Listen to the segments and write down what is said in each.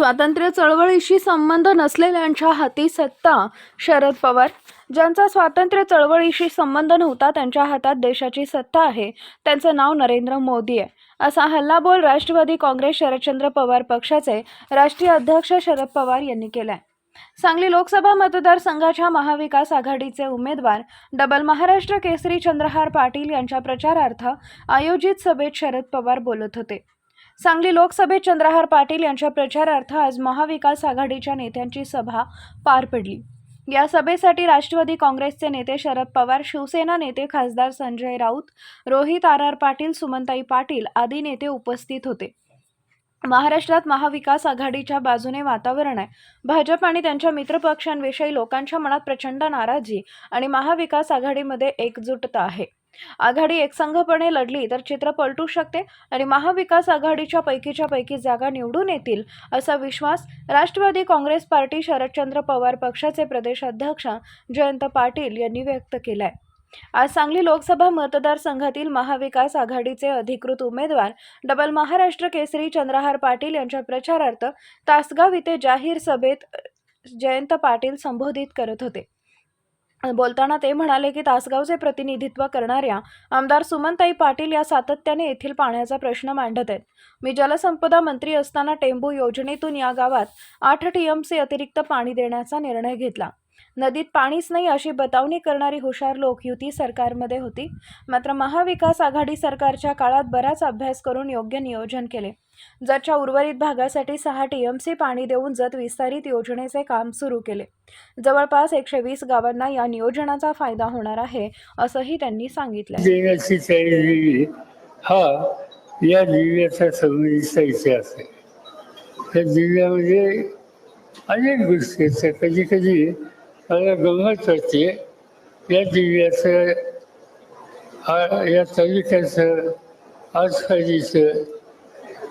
स्वातंत्र्य चळवळीशी संबंध नसलेल्यांच्या हाती सत्ता. शरद पवार ज्यांचा स्वातंत्र्य चळवळीशी संबंध नव्हता त्यांच्या हातात देशाची सत्ता आहे. त्यांचं नाव नरेंद्र मोदी आहे. असा हल्लाबोल राष्ट्रवादी काँग्रेस शरदचंद्र पवार पक्षाचे राष्ट्रीय अध्यक्ष शरद पवार यांनी केलाय. सांगली लोकसभा मतदारसंघाच्या महाविकास आघाडीचे उमेदवार डबल महाराष्ट्र केसरी चंद्रहार पाटील यांच्या प्रचारार्थ आयोजित सभेत शरद पवार बोलत होते. सांगली लोकसभेत चंद्रहार पाटील यांच्या प्रचारार्थ आज महाविकास आघाडीच्या नेत्यांची सभा पार पडली. या सभेसाठी राष्ट्रवादी काँग्रेसचे नेते शरद पवार शिवसेना नेते खासदार संजय राऊत रोहित आर आर पाटील सुमनताई पाटील आदी नेते उपस्थित होते. महाराष्ट्रात महाविकास आघाडीच्या बाजूने वातावरण आहे. भाजप आणि त्यांच्या मित्रपक्षांविषयी लोकांच्या मनात प्रचंड नाराजी आणि महाविकास आघाडीमध्ये एकजुटता आहे. आघाडी एकसंघपणे लढली तर चित्र पलटू शकते आणि महाविकास आघाडीच्या पैकीच्या पैकी जागा निवडून येतील असा विश्वास राष्ट्रवादी काँग्रेस पार्टी शरदचंद्र पवार पक्षाचे प्रदेश अध्यक्ष जयंत पाटील यांनी व्यक्त केलाय. आज सांगली लोकसभा मतदारसंघातील महाविकास आघाडीचे अधिकृत उमेदवार डबल महाराष्ट्र केसरी चंद्रहार पाटील यांच्या प्रचारार्थ तासगाव इथे जाहीर सभेत जयंत पाटील संबोधित करत होते. बोलताना ते म्हणाले की तासगावचे प्रतिनिधित्व करणाऱ्या आमदार सुमनताई पाटील या सातत्याने येथील पाण्याचा प्रश्न मांडत आहेत. मी जलसंपदा मंत्री असताना टेंबू योजनेतून या गावात आठ टी एमचे अतिरिक्त पाणी देण्याचा निर्णय घेतला. नदीत पाणीच नाही अशी बतावणी करणारी हुशार लोक युती सरकारमध्ये होती. मात्र महाविकास आघाडी सरकारच्या काळात बराच अभ्यास करून योग्य नियोजन केले. जतच्या उर्वरित भागासाठी सहा टीएमसी पाणी देऊन जत विस्तारित योजनेचे काम सुरू केले. जवळपास एकशे वीस गावांना या नियोजनाचा फायदा होणार आहे असंही त्यांनी सांगितलं. हा या दिव्याचा संबंधीचा इतिहास आहे. त्या दिव्यामध्ये म्हणजे अनेक गोष्टी आहेत. कधी कधी मला गंमत वाटते या दिव्याचं हा या तालुक्याचं आसपाजीचं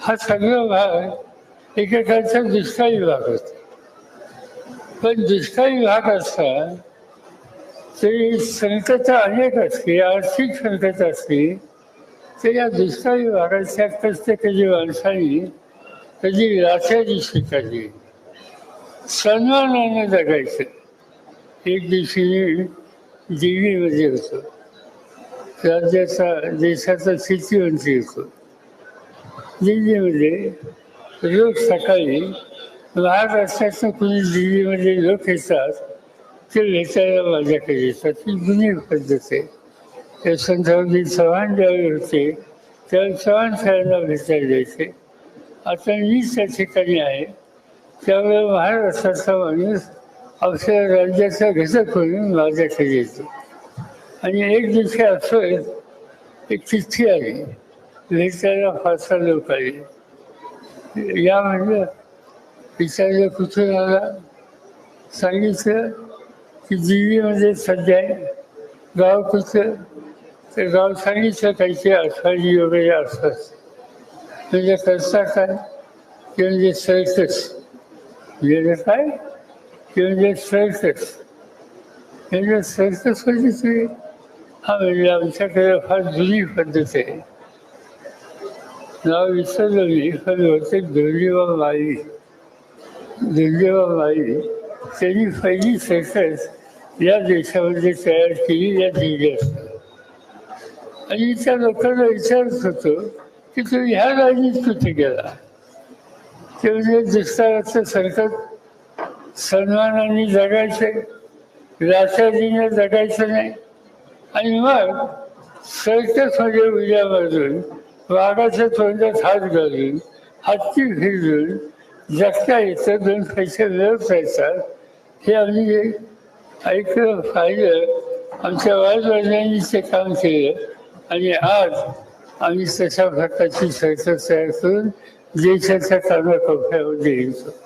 हा सगळा भाग एकेकाचा दुष्काळी भाग होता. पण दुष्काळी भाग असता तरी संकट अनेक असली आर्थिक संकट असली तर या दुष्काळी भागाच्या कधी माणसाने कधी लाचारी स्वीकारली सन्मानानं जगायचं. एक दिवशी मी दिल्लीमध्ये होतो राज्याचा देशाचा स्थितीमंत्री होतो दिल्लीमध्ये रोज सकाळी महाराष्ट्राचं कुणी दिल्लीमध्ये म्हणजे लोक येतात ते भेटायला माझ्याकडे येतात. ही जुनी पद्धत आहे. यशवंतरावजी चव्हाण ज्यावेळी होते त्यावेळी चव्हाण साहेबांना भेटायला जायचे. आता मी त्या ठिकाणी आहे. त्यामुळे महाराष्ट्राचा माणूस अवसर राज्याचा घटक म्हणून माझ्याकडे येतो आणि एक दिवशी असं एक चिठ्ठी आली. भेटायला फारसा लोक आले. या म्हणजे विचारलं कुठून आला? सांगितलं की दिल्लीमध्ये सध्या गाव कुठं तर गाव सांगितलं काहीचे आषाढी वगैरे असतात म्हणजे करता काय? ते म्हणजे सर्कस. म्हणजे काय? ते म्हणजे सर्कस म्हणजे सर्कस म्हणजे हा म्हणजे आमच्याकडे फार जुनी पद्धत आहे नाव विसरलं मी पण होते दुर्देवा माई दुर्देवा माई त्यांनी पहिली सर्कस या देशामध्ये तयार केली या जिल्ह्यात आणि त्या लोकांना विचारत होतो की तुम्ही ह्या राज्यात कुठे गेला ते म्हणजे दुष्काळाचं सरकार सन्मानाने जगायचे लाचारीने जगायचं नाही. आणि मग सर्कसमध्ये उद्या बाजून वाघाच्या तोंडात हात घालून हत्ती फिरून जगता येतं दोन पैसे मिळवता येतात हे आम्ही ऐकलं पाहिलं. आमच्या वाजवाजांनी ते काम केलं. आणि आज आम्ही तशा प्रकारची सर्कस तयार करून देशाच्या कानाकोपऱ्यामध्ये येतो